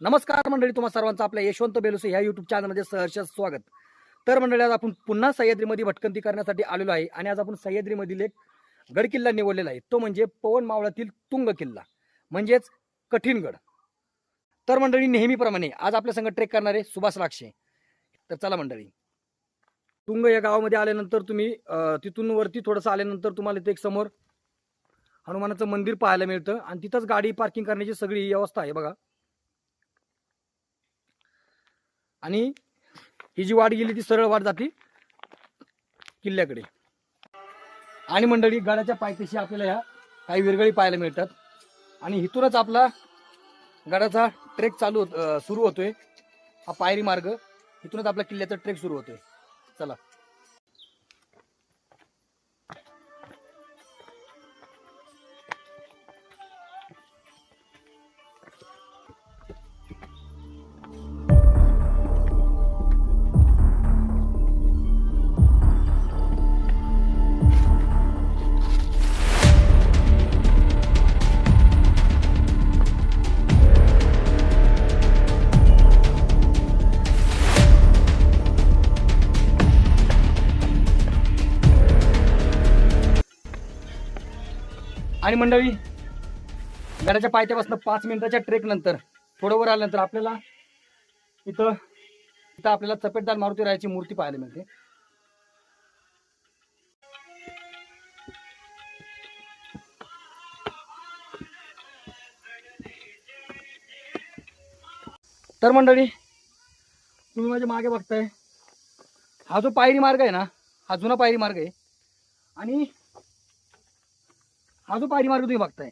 नमस्कार मंडळी तुम्हा सर्वांचं आपल्या यशवंत बेलुसे ह्या युट्यूब चॅनलमध्ये सहर्ष स्वागत. तर मंडळी आज आपण पुन्हा सह्याद्रीमध्ये भटकंती करण्यासाठी आलेलो आहे आणि आज आपण सह्याद्रीमधील एक गड किल्ला निवडलेला आहे. तो म्हणजे पवन मावळातील तुंग किल्ला म्हणजेच कठीण गड तर मंडळी नेहमीप्रमाणे आज आपल्या संग ट्रेक करणारे सुभाष राक्षे. तर चला मंडळी. तुंग या गावामध्ये आल्यानंतर तुम्ही तिथून वरती थोडंसं आल्यानंतर तुम्हाला इथे एक समोर हनुमानाचं मंदिर पाहायला मिळतं आणि तिथंच गाडी पार्किंग करण्याची सगळी व्यवस्था आहे बघा. आणि ही जी वाट गेली ती सरळ वाट जाते किल्ल्याकडे. आणि मंडळी गडाच्या पायथ्याशी आपल्याला ह्या काही विरगळी पाहायला मिळतात. आणि इथूनच आपला गडाचा ट्रेक चालू होत सुरू होतोय. हा पायरी मार्ग. इथूनच आपला किल्ल्याचा ट्रेक सुरू होतोय. चला. आणि मंडळी गडाच्या पायथ्यापासून पाच मिनिटाच्या ट्रेक नंतर थोडं वर आल्यानंतर आपल्याला इथं इथं आपल्याला चपेटदार मारुती रायाची मूर्ती पाहायला मिळते. तर मंडळी तुम्ही माझ्या मागे बघताय हा जो पायरी मार्ग आहे ना हा जुना पायरी मार्ग आहे. आणि हा जो पायरी मार्ग तुम्ही बघताय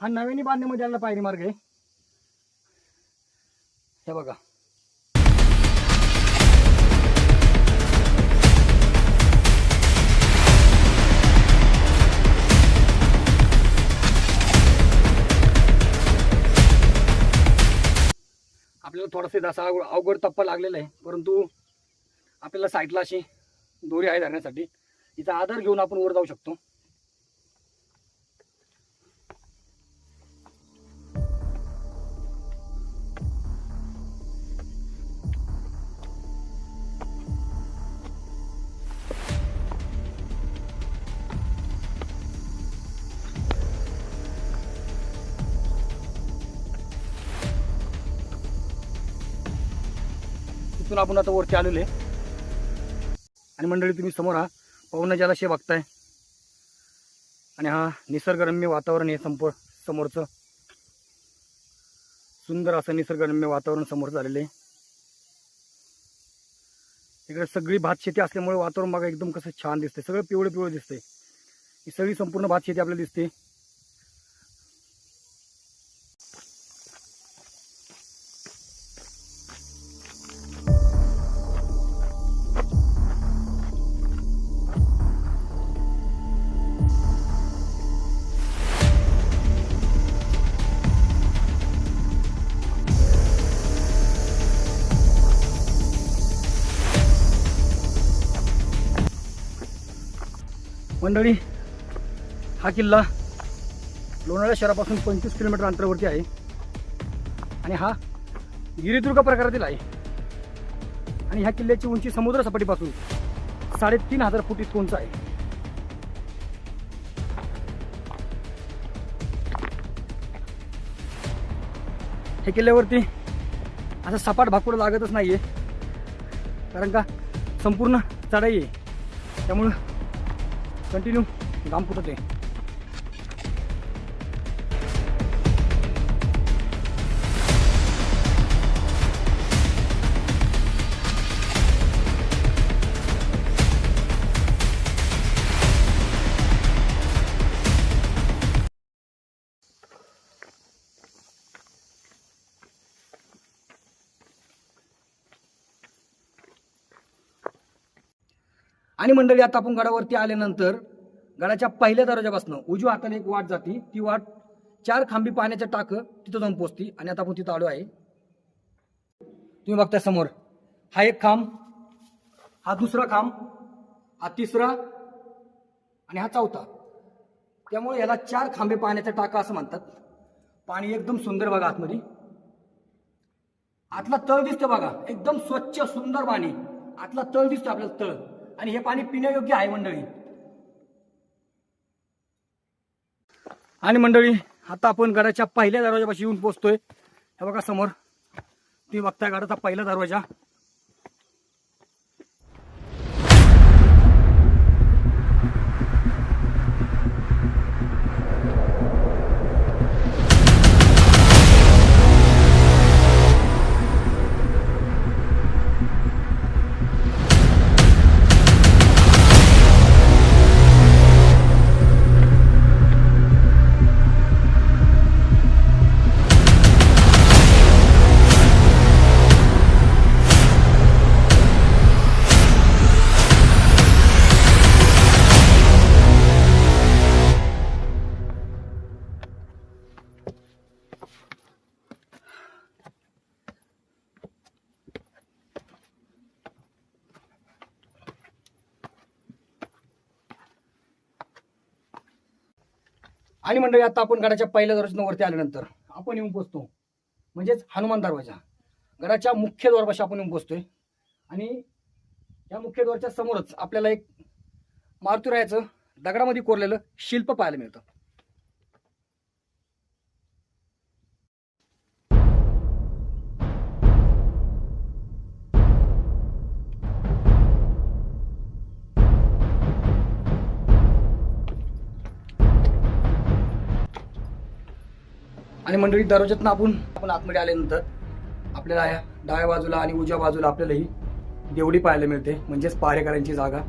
हा नव्याने बांधण्यामध्ये आलेला पायरी मार्ग आहे. हे बघा. आपल्याला थोडासा असा अवघड अवघड टप्पा लागलेला आहे परंतु आपल्याला साईडला अशी दोरी आहे धरण्यासाठी. तिचा आधार घेऊन आपण वर जाऊ शकतो. तिथून आपण आता वरती आलेलो आहे. आणि मंडळी तुम्ही समोर हा पवना जलाशय बघताय. आणि हा निसर्गरम्य वातावरण आहे संप समोरचं. सुंदर असं निसर्गरम्य वातावरण समोर झालेलं आहे. इकडे सगळी भात शेती असल्यामुळे वातावरण बघा एकदम कसं छान दिसतंय. सगळं पिवळं पिवळं दिसतंय. ही सगळी संपूर्ण भात शेती आपल्याला दिसते. मंडळी हा किल्ला लोणावळा शहरापासून पंचवीस किलोमीटर अंतरावरती आहे. आणि हा गिरिदुर्ग प्रकारातील आहे. आणि ह्या किल्ल्याची उंची समुद्र सपाटीपासून साडेतीन हजार फूट इतकं उंच आहे. हे किल्ल्यावरती असं सपाट भाकूड लागतच नाहीये. कारण का संपूर्ण चढाई आहे. त्यामुळं कंटिन्यू घाम फुटत आहे आणि मंडळी आता आपण गडावरती आल्यानंतर गडाच्या पहिल्या दरवाजापासून उजव्या हाताने एक वाट जाते. ती वाट चार खांबी पाण्याच्या टाकं तिथं जाऊन पोचती आणि आता आपण तिथं आलो आहे. तुम्ही बघताय समोर. हा एक खांब हा दुसरा खांब हा तिसरा आणि हा चौथा. त्यामुळे याला चार खांबे पाण्याचा टाका असं म्हणतात. पाणी एकदम सुंदर बघा आतमध्ये. आतला तळ दिसतं बघा. एकदम स्वच्छ सुंदर पाणी. आतला तळ दिसतो आपल्याला तळ. आणि हे पाणी पिण्यायोग्य आहे मंडळी. आणि मंडळी आता आपण गडाच्या पहिल्या दरवाजापाशी येऊन पोहोचतोय. हे बघा समोर. तुम्ही बघताय गडाचा पहिला दरवाजा. आणि मंडळी आता आपण गडाच्या पहिल्या दरवाजातून वरती आल्यानंतर आपण येऊन पोचतो म्हणजेच हनुमान दरवाजा. गडाच्या मुख्य द्वारपाशी आपण येऊन पोचतोय आणि या मुख्य द्वारच्या समोरच आपल्याला एक मारुतीरायाचं दगडामध्ये कोरलेलं शिल्प पाहायला मिळतं. आणि मंडळी दरवाज्यातनं आपण आपण आतमध्ये आल्यानंतर आपल्याला या डाव्या बाजूला आणि उजव्या बाजूला आपल्याला ही देवडी पाहायला मिळते म्हणजेच पहारेकरांची जागा.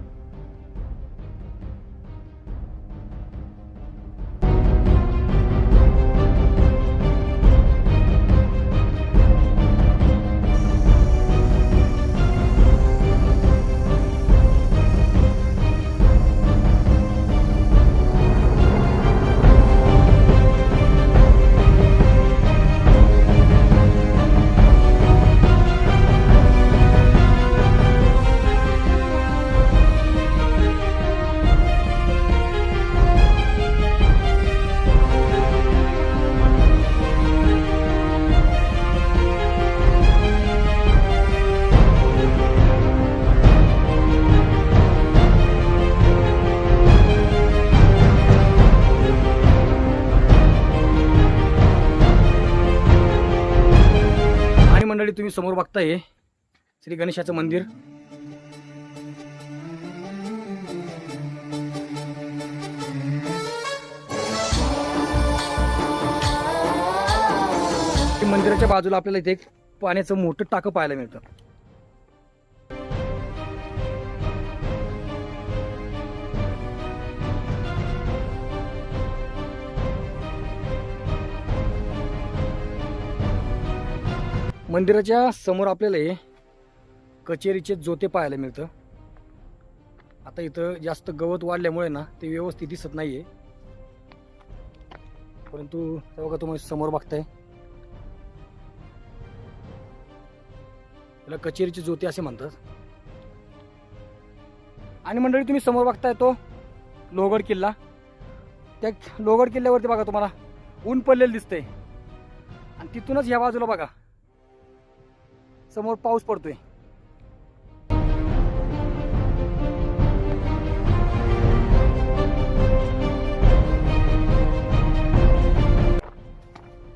तुम्ही समोर बघताय श्री गणेशाचं मंदिर. मंदिराच्या बाजूला आपल्याला इथे एक पाण्याचं मोठं टाकं पाहायला मिळतं. मंदिराच्या समोर आपल्याला हे कचेरीचे जोते पाहायला मिळतं. आता इथं जास्त गवत वाढल्यामुळे ना ते व्यवस्थित दिसत नाहीये. परंतु बघा तुम्ही समोर बघताय. त्याला कचेरीचे जोते असे म्हणतात. आणि मंडळी तुम्ही समोर बघताय तो लोहगड किल्ला. त्या लोहगड किल्ल्यावरती बघा तुम्हाला ऊन पडलेलं दिसतंय. आणि तिथूनच ह्या बाजूला बघा. समोर पाऊस पडतोय.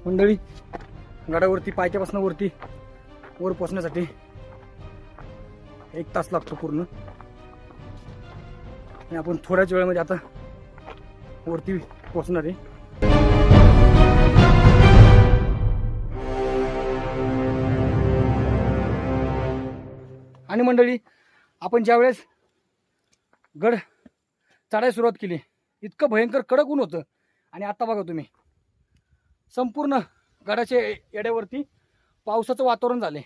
मंडळी गडावरती पायच्यापासून वरती वर पोचण्यासाठी एक तास लागतो पूर्ण. आणि आपण थोड्याच वेळामध्ये आता वरती पोचणार आहे. आणि मंडळी आपण ज्यावेळेस गड चढायला सुरुवात केली इतकं भयंकर कडक ऊन होतं. आणि आता बघा तुम्ही संपूर्ण गडाच्या येड्यावरती पावसाचं वातावरण झाले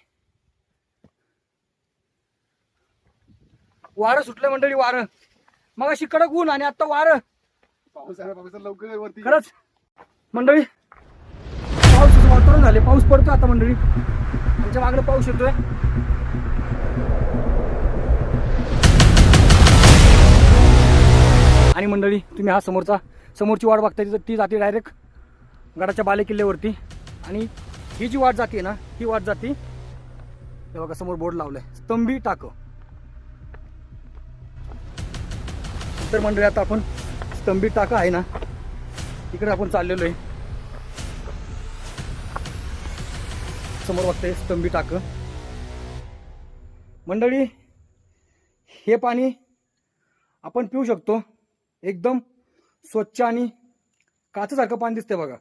वारं सुटलं मंडळी वारं. मग अशी कडक ऊन आणि आता वारं. लवकर खरंच मंडळी पावसाचं वातावरण झाले पाऊस पडतो आता मंडळी. आमच्या मागणं पाऊस येतोय. आणि मंडळी तुम्ही हा समोरचा. समोरची वाट बघताय तिथं ती जाते डायरेक्ट गडाच्या बाले किल्ल्यावरती. आणि ही जी वाट जाते ना ही वाट जाते हे बघा समोर बोर्ड लावलाय. स्तंभी टाक. तर मंडळी आता आपण स्तंभी टाका आहे ना तिकडे आपण चाललेलो आहे. समोर बघताय स्तंभी टाक. मंडळी हे पाणी आपण पिऊ शकतो. एकदम स्वच्छ आणि काचेसारखं पाणी दिसतंय बघा.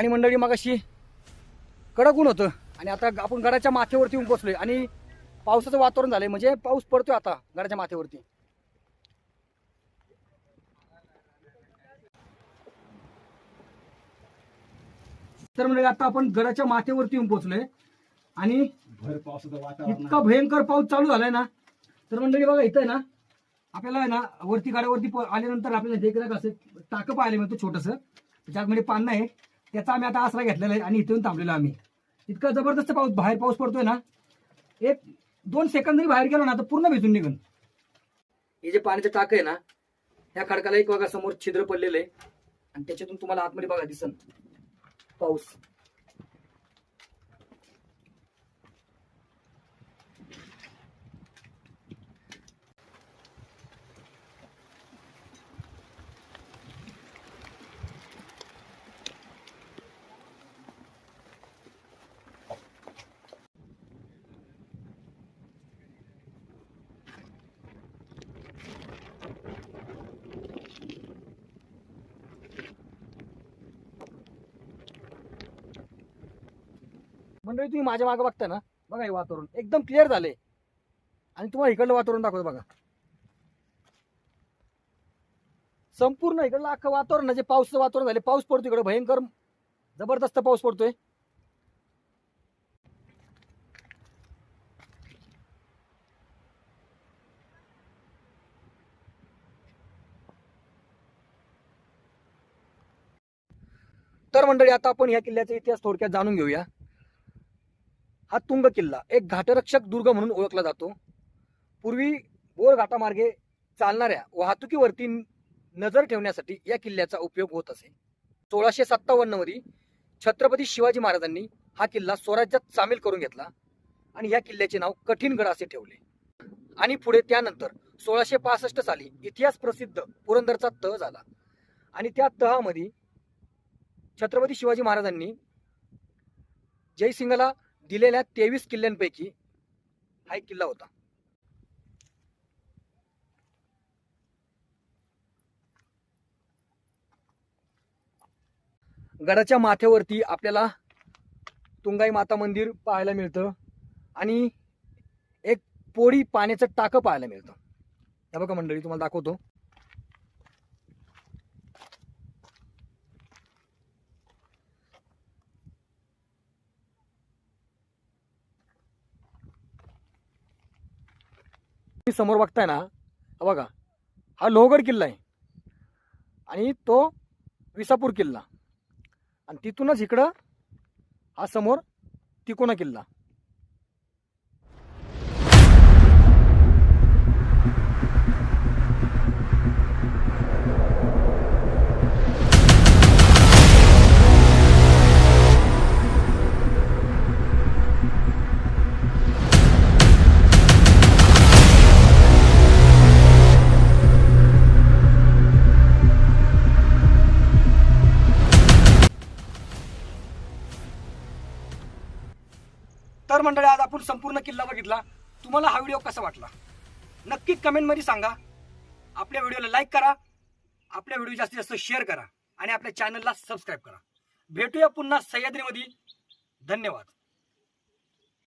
आणि मंडळी मग अशी कडक ऊन होतं. आणि आता आपण गडाच्या माथ्यावरती येऊन पोचलोय आणि पावसाचं वातावरण झालंय. म्हणजे पाऊस पडतोय आता गडाच्या माथ्यावरती. तर म्हणजे आता आपण गडाच्या माथ्यावरती येऊन पोचलोय आणि भर पावसाचं वातावरण इतका भयंकर पाऊस चालू झालाय ना. तर मंडळी बघा इथं ना आपल्याला आहे ना वरती गाड्यावरती आल्यानंतर आपल्याला देखील असं टाकं पाहायला मिळतं छोटंसं. त्याच्यामध्ये पान आहे त्याचा आम्ही आता आसरा घेतलेला आहे आणि इथून थांबलेलो आम्ही. इतका जबरदस्त पाऊस बाहेर पाऊस पडतोय ना एक दोन सेकंद जरी बाहेर गेलो ना तर पूर्ण भिजून निघून. हे जे पाण्याचं टाक आहे ना ह्या खडकाला एक बघा समोर छिद्र पडलेलं आहे. आणि त्याच्यातून तुम्हाला आतमध्ये बघा दिसन. पाऊस. मंडळी तुम्ही माझ्या मागं बघताय ना? बघा हे वातावरण. एकदम क्लिअर झाले आणि तुम्हाला इकडलं वातावरण दाखवतो बघा. संपूर्ण इकडलं अख्खं वातावरण म्हणजे पावसाचं वातावरण झाले पाऊस पडतो इकडे भयंकर जबरदस्त पाऊस पडतोय. तर मंडळी आता आपण या किल्ल्याचा इतिहास थोडक्यात जाणून घेऊया. हा तुंग किल्ला एक घाटरक्षक दुर्ग म्हणून ओळखला जातो. पूर्वी बोर घाटामार्गे चालणाऱ्या वाहतुकीवरती नजर ठेवण्यासाठी या किल्ल्याचा उपयोग होत असे. सोळाशे सत्तावन्नमध्ये छत्रपती शिवाजी महाराजांनी हा किल्ला स्वराज्यात सामील करून घेतला आणि या किल्ल्याचे नाव कठीणगड असे ठेवले. आणि पुढे त्यानंतर सोळाशे पासष्ट साली इतिहास प्रसिद्ध पुरंदरचा तह झाला. आणि त्या तहामध्ये छत्रपती शिवाजी महाराजांनी जयसिंगला दिलेल्या तेवीस किल्ल्यांपैकी हा एक किल्ला होता. गडाच्या माथ्यावरती आपल्याला तुंगाई माता मंदिर पाहायला मिळतं आणि एक पोळी पाण्याचं टाकं पाहायला मिळतं. हे बघा मंडळी तुम्हाला दाखवतो. तुम्ही समोर बघताय ना बघा हा लोहगड किल्ला आहे. आणि तो विसापूर किल्ला. आणि तिथूनच इकडं हा समोर तिकोना किल्ला. आपण संपूर्ण किल्ला बघितला तुम्हाला हा व्हिडिओ कसा वाटला? नक्की कमेंटमध्ये सांगा. आपल्या व्हिडिओला लाईक करा. आपल्या व्हिडिओ जास्तीत जास्त शेअर करा. आणि आपल्या चॅनलला सबस्क्राईब करा. भेटूया पुन्हा सह्याद्रीमध्ये. धन्यवाद.